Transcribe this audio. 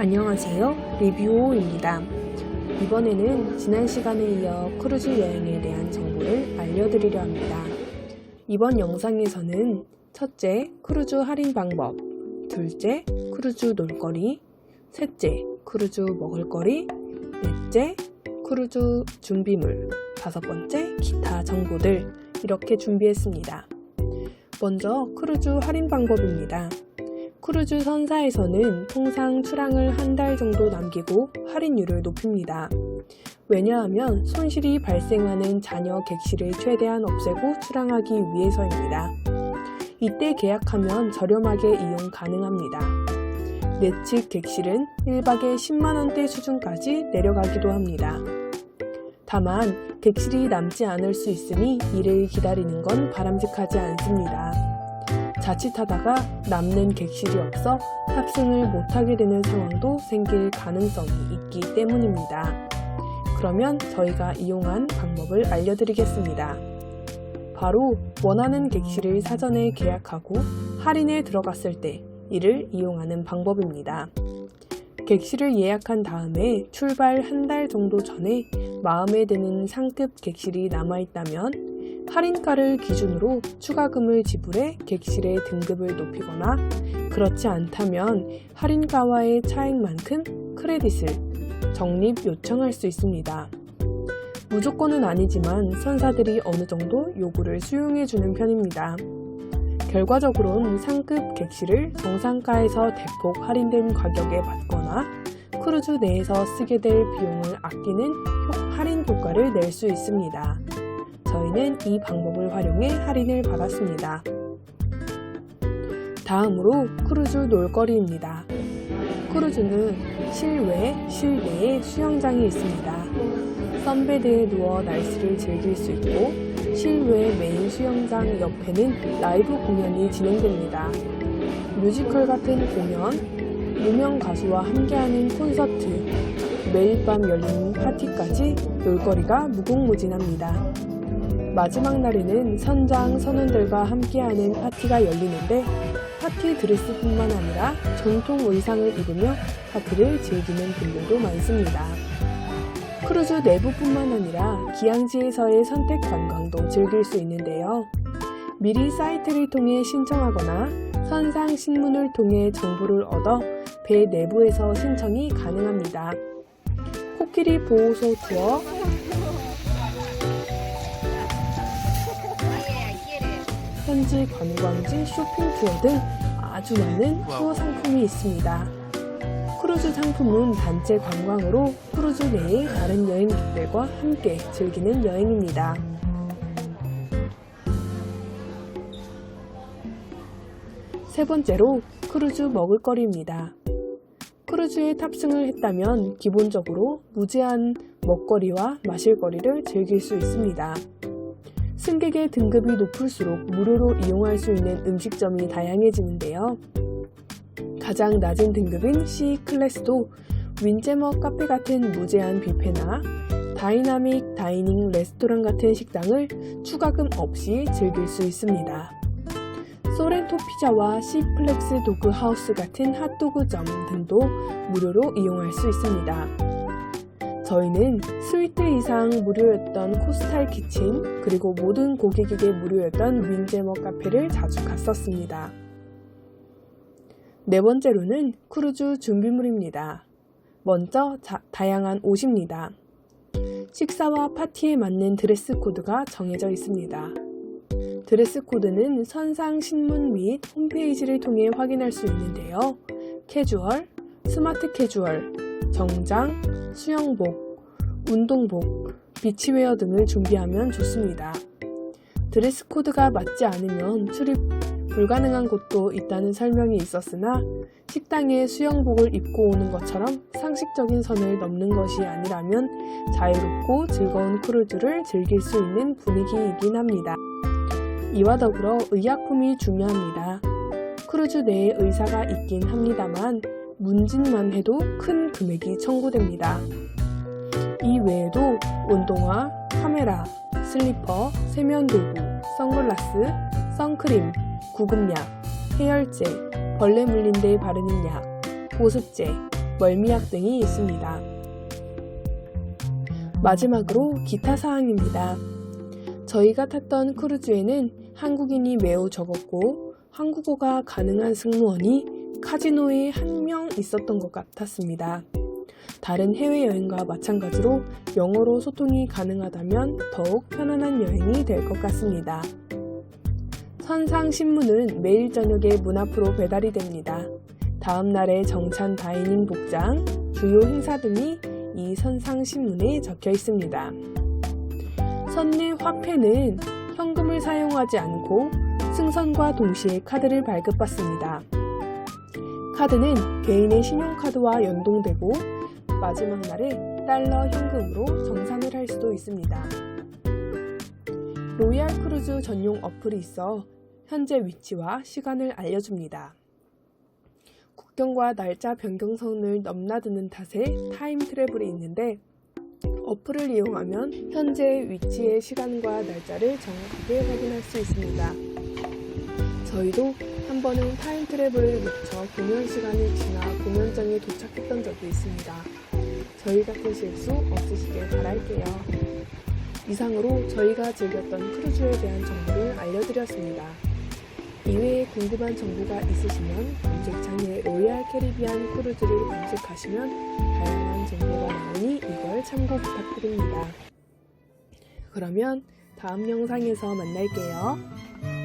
안녕하세요. 리뷰오입니다. 이번에는 지난 시간에 이어 크루즈 여행에 대한 정보를 알려드리려 합니다. 이번 영상에서는 첫째, 크루즈 할인 방법, 둘째, 크루즈 놀거리, 셋째, 크루즈 먹을거리, 넷째, 크루즈 준비물, 다섯 번째, 기타 정보들 이렇게 준비했습니다. 먼저 크루즈 할인 방법입니다. 크루즈 선사에서는 통상 출항을 한 달 정도 남기고 할인율을 높입니다. 왜냐하면 손실이 발생하는 잔여 객실을 최대한 없애고 출항하기 위해서입니다. 이때 계약하면 저렴하게 이용 가능합니다. 내측 객실은 1박에 10만원대 수준까지 내려가기도 합니다. 다만 객실이 남지 않을 수 있으니 이를 기다리는 건 바람직하지 않습니다. 자칫하다가 남는 객실이 없어 탑승을 못하게 되는 상황도 생길 가능성이 있기 때문입니다. 그러면 저희가 이용한 방법을 알려드리겠습니다. 바로 원하는 객실을 사전에 계약하고 할인에 들어갔을 때 이를 이용하는 방법입니다. 객실을 예약한 다음에 출발 한 달 정도 전에 마음에 드는 상급 객실이 남아있다면 할인가를 기준으로 추가금을 지불해 객실의 등급을 높이거나 그렇지 않다면 할인가와의 차액만큼 크레딧을 적립 요청할 수 있습니다. 무조건은 아니지만 선사들이 어느 정도 요구를 수용해주는 편입니다. 결과적으로는 상급 객실을 정상가에서 대폭 할인된 가격에 받거나 크루즈 내에서 쓰게 될 비용을 아끼는 효- 할인 효과를 낼 수 있습니다. 저희는 이 방법을 활용해 할인을 받았습니다. 다음으로 크루즈 놀거리입니다. 크루즈는 실외, 실내에 수영장이 있습니다. 선베드에 누워 날씨를 즐길 수 있고 실외 메인 수영장 옆에는 라이브 공연이 진행됩니다. 뮤지컬 같은 공연, 유명 가수와 함께하는 콘서트, 매일 밤 열리는 파티까지 놀거리가 무궁무진합니다. 마지막 날에는 선장, 선원들과 함께하는 파티가 열리는데 파티 드레스뿐만 아니라 전통 의상을 입으며 파티를 즐기는 분들도 많습니다. 크루즈 내부뿐만 아니라 기항지에서의 선택 관광도 즐길 수 있는데요. 미리 사이트를 통해 신청하거나 선상 신문을 통해 정보를 얻어 배 내부에서 신청이 가능합니다. 코끼리 보호소 투어, 현지 관광지 쇼핑 투어 등 아주 많은 투어 상품이 있습니다. 크루즈 상품은 단체 관광으로 크루즈 내의 다른 여행객들과 함께 즐기는 여행입니다. 세 번째로 크루즈 먹을거리입니다. 크루즈에 탑승을 했다면 기본적으로 무제한 먹거리와 마실거리를 즐길 수 있습니다. 승객의 등급이 높을수록 무료로 이용할 수 있는 음식점이 다양해지는데요. 가장 낮은 등급인 C 클래스도 윈제머 카페 같은 무제한 뷔페나 다이나믹 다이닝 레스토랑 같은 식당을 추가금 없이 즐길 수 있습니다. 소렌토 피자와 C 플렉스 도그 하우스 같은 핫도그점 등도 무료로 이용할 수 있습니다. 저희는 스위트 이상 무료였던 코스탈 키친 그리고 모든 고객에게 무료였던 윈제머 카페를 자주 갔었습니다. 네 번째로는 크루즈 준비물입니다. 먼저 자- 다양한 옷입니다. 식사와 파티에 맞는 드레스 코드가 정해져 있습니다. 드레스 코드는 선상 신문 및 홈페이지를 통해 확인할 수 있는데요. 캐주얼, 스마트 캐주얼, 정장, 수영복, 운동복, 비치웨어 등을 준비하면 좋습니다. 드레스 코드가 맞지 않으면 출입 불가능한 곳도 있다는 설명이 있었으나 식당에 수영복을 입고 오는 것처럼 상식적인 선을 넘는 것이 아니라면 자유롭고 즐거운 크루즈를 즐길 수 있는 분위기이긴 합니다. 이와 더불어 의약품이 중요합니다. 크루즈 내에 의사가 있긴 합니다만 문진만 해도 큰 금액이 청구됩니다. 이 외에도 운동화, 카메라, 슬리퍼, 세면도구, 선글라스, 선크림, 구급약, 해열제, 벌레 물린 데 바르는 약, 보습제, 멀미약 등이 있습니다. 마지막으로 기타 사항입니다. 저희가 탔던 크루즈에는 한국인이 매우 적었고 한국어가 가능한 승무원이 카지노에 한 명 있었던 것 같았습니다. 다른 해외여행과 마찬가지로 영어로 소통이 가능하다면 더욱 편안한 여행이 될 것 같습니다. 선상 신문은 매일 저녁에 문 앞으로 배달이 됩니다. 다음 날의 정찬 다이닝 복장, 주요 행사 등이 이 선상 신문에 적혀 있습니다. 선내 화폐는 현금을 사용하지 않고 승선과 동시에 카드를 발급받습니다. 카드는 개인의 신용카드와 연동되고 마지막 날에 달러 현금으로 정산을 할 수도 있습니다. 로얄 크루즈 전용 어플이 있어 현재 위치와 시간을 알려줍니다. 국경과 날짜 변경선을 넘나드는 탓에 타임 트래블이 있는데 어플을 이용하면 현재 위치의 시간과 날짜를 정확하게 확인할 수 있습니다. 저희도 한 번은 타임 트래블을 놓쳐 공연 시간이 지나 공연장에 도착했던 적이 있습니다. 저희 같은 실수 없으시길 바랄게요. 이상으로 저희가 즐겼던 크루즈에 대한 정보를 알려드렸습니다. 이외에 궁금한 정보가 있으시면 검색창에 로얄 캐리비안 크루즈를 검색하시면 다양한 정보가 나오니 이걸 참고 부탁드립니다. 그러면 다음 영상에서 만날게요.